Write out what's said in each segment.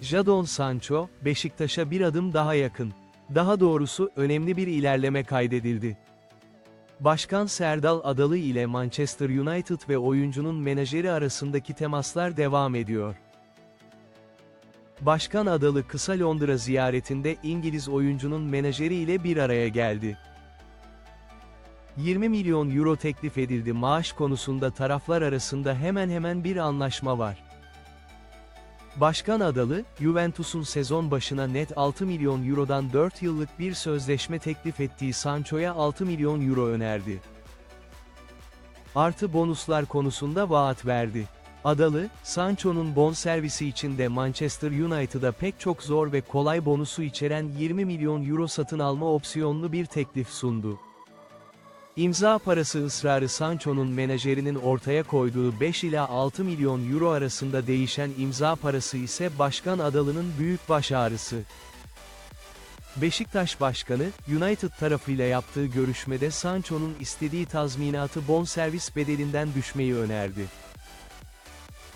Jadon Sancho, Beşiktaş'a bir adım daha yakın. Daha doğrusu önemli bir ilerleme kaydedildi. Başkan Serdal Adalı ile Manchester United ve oyuncunun menajeri arasındaki temaslar devam ediyor. Başkan Adalı kısa Londra ziyaretinde İngiliz oyuncunun menajeri ile bir araya geldi. 20 milyon euro teklif edildi maaş konusunda taraflar arasında hemen hemen bir anlaşma var. Başkan Adalı, Juventus'un sezon başına net 6 milyon eurodan 4 yıllık bir sözleşme teklif ettiği Sancho'ya 6 milyon euro önerdi. Artı bonuslar konusunda vaat verdi. Adalı, Sancho'nun bonservisi için de Manchester United'a pek çok zor ve kolay bonusu içeren 20 milyon euro satın alma opsiyonlu bir teklif sundu. İmza parası ısrarı Sancho'nun menajerinin ortaya koyduğu 5 ila 6 milyon euro arasında değişen imza parası ise Başkan Adalı'nın büyük baş ağrısı. Beşiktaş Başkanı, United tarafıyla yaptığı görüşmede Sancho'nun istediği tazminatı bonservis bedelinden düşmeyi önerdi.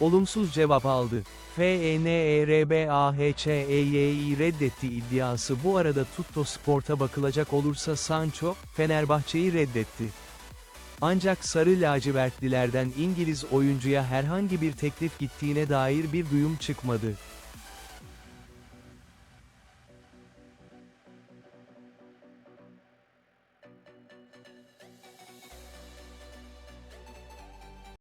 Olumsuz cevap aldı. E FENERBAHÇEY'i reddetti iddiası bu arada Tutto Sport'a bakılacak olursa Sancho, Fenerbahçe'yi reddetti. Ancak Sarı Lacivertlilerden İngiliz oyuncuya herhangi bir teklif gittiğine dair bir duyum çıkmadı.